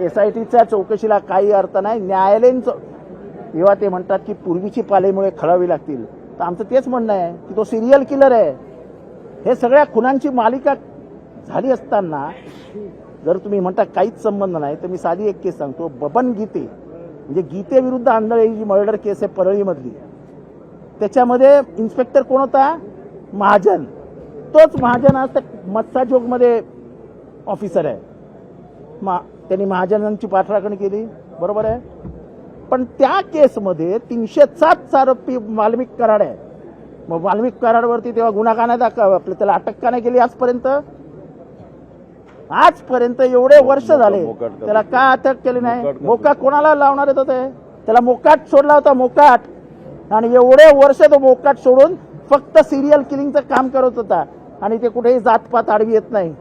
S I टीच्या चौकशीला काही अर्थ नाही न्यायालयीन चौ- जेव्हा ते म्हणतात की पूर्वीची पालेमुळे खळावी लागतील. तर आमचं तेच म्हणणं आहे की तो सिरियल किलर आहे. हे सगळ्या खुनांची मालिका झाली असताना जर तुम्ही म्हणता काहीच संबंध नाही तर मी साधी एक केस सांगतो. बबन गीते म्हणजे गीतेविरुद्ध आंधळे जी मर्डर केस आहे परळीमधली त्याच्यामध्ये इन्स्पेक्टर कोण होता? महाजन. तोच महाजन आज त्या मत्साजोगमध्ये ऑफिसर आहे. मा त्यांनी महाजनांची पाठराखण केली. बरोबर आहे? पण त्या केसमध्ये तीनशे सात आरोपी वाल्मिक कराड आहे. मग वाल्मिक कराडवरती तेव्हा गुन्हा का नाही दाखव आपलं त्याला अटक का नाही केली आजपर्यंत? आजपर्यंत एवढे वर्ष झाले? त्याला का अटक केली नाही? मोका कोणाला लावणार येत होते त्याला मोकाट सोडला होता मोकाट. आणि एवढे वर्ष तो मोकाट सोडून फक्त सिरियल किलिंगचं काम करत होता. आणि ते कुठेही जातपात आडवी येत नाही.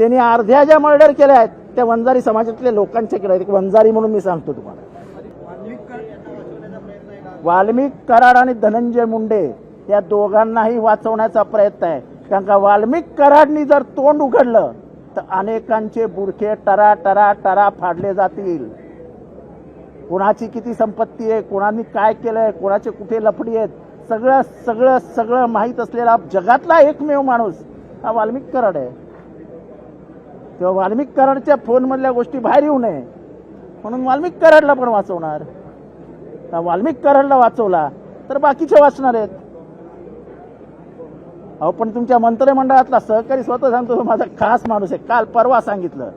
त्यांनी अर्ध्या ज्या मर्डर केल्या आहेत त्या वंजारी समाजातल्या लोकांच्या केल्या आहेत. वंजारी म्हणून मी सांगतो तुम्हाला. वाल्मिक कराड आणि धनंजय मुंडे या दोघांनाही वाचवण्याचा प्रयत्न आहे. कारण का वाल्मिक कराडनी जर तोंड उघडलं तर अनेकांचे बुरखे टरा टरा टरा फाडले जातील. कोणाची किती संपत्ती आहे कोणाने काय केलंय कोणाचे कुठे लफडी आहेत सगळं सगळं सगळं माहीत असलेला जगातला एकमेव माणूस हा वाल्मिक कराड आहे. तेव्हा वाल्मिक कराडच्या फोनमधल्या गोष्टी बाहेर येऊ नये. म्हणून वाल्मिक कराडला पण वाचवणार. वाल्मिक कराडला वाचवला तर बाकीचे वाचणार आहेत. अहो पण तुमच्या मंत्रिमंडळातला सहकारी स्वतः सांगतो तो माझा खास माणूस आहे. काल परवा सांगितलं.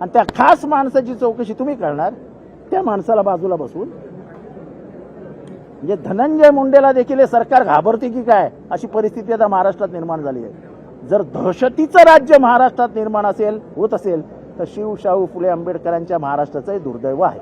आणि त्या खास माणसाची चौकशी तुम्ही करणार त्या माणसाला बाजूला बसून म्हणजे धनंजय मुंडेला देखील हे सरकार घाबरते की काय? अशी परिस्थिती आता महाराष्ट्रात निर्माण झाली आहे. जर दहशतीचं राज्य महाराष्ट्रात निर्माण असेल होत असेल तर शिवशाहू फुले आंबेडकरांच्या महाराष्ट्राचं हे दुर्दैव आहे.